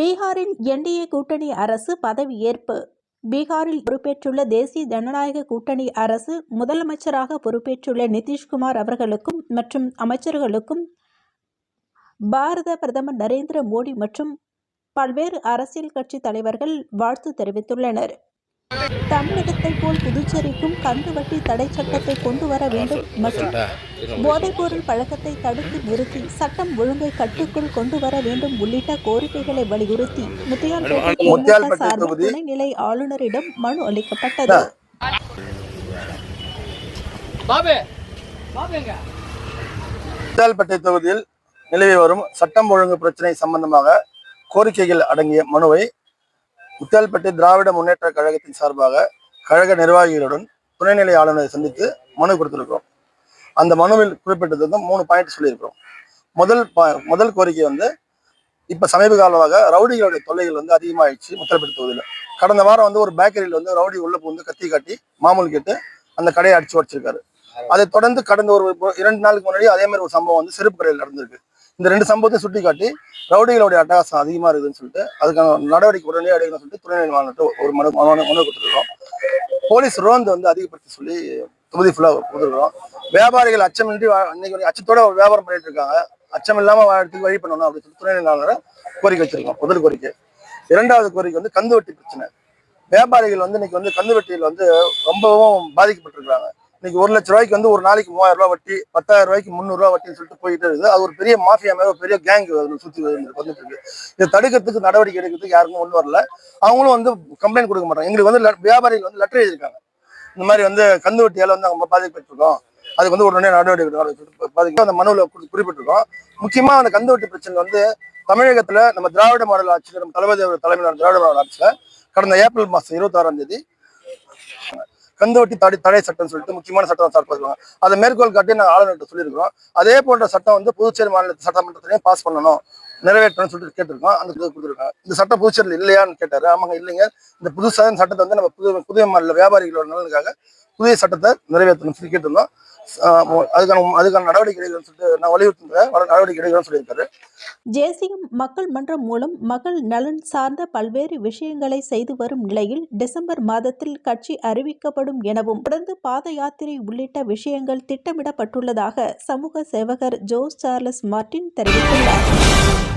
பீகாரின் என்டிஏ கூட்டணி அரசு பதவியேற்பு பீகாரில் பொறுப்பேற்றுள்ள தேசிய ஜனநாயக கூட்டணி அரசு முதலமைச்சராக பொறுப்பேற்றுள்ள நிதிஷ்குமார் அவர்களுக்கும் மற்றும் அமைச்சர்களுக்கும் பாரத பிரதமர் நரேந்திர மோடி மற்றும் பல்வேறு அரசியல் கட்சி தலைவர்கள் வாழ்த்து தெரிவித்துள்ளனர். தமிழகத்தை போல் புதுச்சேரிக்கும் கந்துவட்டி தடை சட்டத்தை கொண்டு வர வேண்டும் மற்றும் போதைப்பொருள் பழக்கத்தை தடுத்து நிறுத்தி சட்டம் ஒழுங்கை கட்டுக்குள் கொண்டு வர வேண்டும் உள்ளிட்ட கோரிக்கைகளை வலியுறுத்தி முத்தியால்பேட்டை சார்பில். துணைநிலை ஆளுநரிடம் மனு அளிக்கப்பட்டது. பாபு பாபுங்க முத்தியால்பேட்டை தொகுதியில் நிலவி வரும் சட்டம் ஒழுங்கு பிரச்சனை சம்பந்தமாக கோரிக்கைகள் அடங்கிய மனுவை முத்தியால்பேட்டை திராவிட முன்னேற்ற கழகத்தின் சார்பாக கழக நிர்வாகிகளுடன் துணைநிலை ஆளுநரை சந்தித்து மனு கொடுத்துருக்கிறோம். அந்த மனுவில் குறிப்பிட்டது வந்து மூணு பாயிண்ட் சொல்லியிருக்கிறோம். முதல் முதல் கோரிக்கை வந்து இப்போ சமீப காலமாக ரவுடிகளுடைய தொல்லைகள் வந்து அதிகமாயிடுச்சு முத்தியால்பேட்டை தொகுதியில். கடந்த வாரம் வந்து ஒரு பேக்கரியில் வந்து ரவுடி உள்ள புகுந்து கத்தி காட்டி மாமூல் கேட்டு அந்த கடையை அடிச்சு உடச்சிருக்காரு. அதை தொடர்ந்து கடந்த ஒரு ஒரு இரண்டு நாளுக்கு முன்னாடி அதே மாதிரி ஒரு சம்பவம் வந்து செருப்பு கடையில் நடந்திருக்கு. இந்த ரெண்டு சம்பவத்தை சுட்டி காட்டி ரவுடிகளுடைய அட்டகாசம் அதிகமாக இருக்குதுன்னு சொல்லிட்டு அதுக்கான நடவடிக்கை உடனே எடுக்கணும்னு சொல்லிட்டு துணைநிலை மாநிலத்தை ஒரு மனு மனு மனு கொடுத்துருக்கோம் போலீஸ் ரோந்து வந்து அதிகப்படுத்தி சொல்லி தொகுதி ஃபுல்லாக கொடுத்துருக்கோம் வியாபாரிகள் அச்சமின்றி இன்னைக்கு அச்சத்தோட வியாபாரம் பண்ணிட்டு இருக்காங்க. அச்சம் இல்லாமல் வாழறதுக்கு வழி பண்ணணும் அப்படின்னு சொல்லி துணைநிலை ஆளுநரை கோரிக்கை வச்சிருக்கோம். முதல் கோரிக்கை. இரண்டாவது கோரிக்கை வந்து கந்து வட்டி பிரச்சனை. வியாபாரிகள் வந்து இன்னைக்கு வந்து கந்து வட்டியில் வந்து ரொம்பவும் பாதிக்கப்பட்டிருக்கிறாங்க. இன்னைக்கு ஒரு லட்ச ரூபாய்க்கு வந்து ஒரு நாளைக்கு மூவாயிரம் ரூபாய் வட்டி பத்தாயிரம் ரூபாய்க்கு முந்நூறு ரூபாய் வட்டின்னு சொல்லிட்டு போயிட்டு இருக்குது. அது ஒரு பெரிய மாஃபியா மேல பெரிய கேங் சுத்தி வந்துட்டு இருக்கு. இதை தடுக்கிறதுக்கு நடவடிக்கை எடுக்கிறதுக்கு யாருக்கும் ஒன்றும் வரல. அவங்களும் வந்து கம்ப்ளைண்ட் கொடுக்க மாட்டாங்க. எங்களுக்கு வந்து வியாபாரிகள் வந்து லெட்டர் எழுதியிருக்காங்க. இந்த மாதிரி வந்து கந்து வட்டியால வந்து அவங்க பாதிக்கப்பட்டிருக்கோம். அதுக்கு வந்து உடனே நடவடிக்கை எடுக்கணும் பாதிக்க அந்த மனுவில் குறிப்பிட்டிருக்கோம். முக்கியமா அந்த கந்து வட்டி பிரச்சனை வந்து தமிழகத்துல நம்ம திராவிட மாடல் ஆட்சியில் நம்ம தளபதி தலைமையிலான திராவிட மாடல் ஆட்சியில் கடந்த ஏப்ரல் மாசம் இருபத்தாறாம் தேதி கந்துவட்டி தடை தடை சட்டம்னு சொல்லிட்டு முக்கியமான சட்டம் சார்பாங்க அதை மேற்கோள் காட்டி நாங்கள் ஆளுநர்கிட்ட சொல்லியிருக்கிறோம். அதே போன்ற சட்டம் வந்து புதுச்சேரி மாநில சட்டமன்றத்திலையும் பாஸ் பண்ணணும் நிறைவேற்றணும்னு சொல்லிட்டு கேட்டிருக்கோம். அந்த இது கொடுத்துருக்கோம் இந்த சட்டம் புதுச்சேரியில் இல்லையான்னு கேட்டார். ஆமாங்க இல்லைங்க. இந்த புதுசாக இந்த சட்டத்தை வந்து நம்ம புது புதிய மாநில வியாபாரிகளோட நலனுக்காக புதிய சட்டத்தை நிறைவேற்றணும்னு சொல்லி கேட்டிருந்தோம். அதுக்கான அதுக்கான நடவடிக்கை எடுக்கணும்னு சொல்லிட்டு நான் வலியுறுத்துறேன். நடவடிக்கை எடுக்கணும்னு சொல்லியிருக்காரு. ஜேசிஎம் மக்கள் மன்றம் மூலம் மக்கள் நலன் சார்ந்த பல்வேறு விஷயங்களை செய்து வரும் நிலையில் டிசம்பர் மாதத்தில் கட்சி அறிவிக்கப்படும் எனவும் தொடர்ந்து பாத யாத்திரை உள்ளிட்ட விஷயங்கள் திட்டமிடப்பட்டுள்ளதாக சமூக சேவகர் ஜோஸ் சார்லஸ் மார்டின் தெரிவித்துள்ளார்.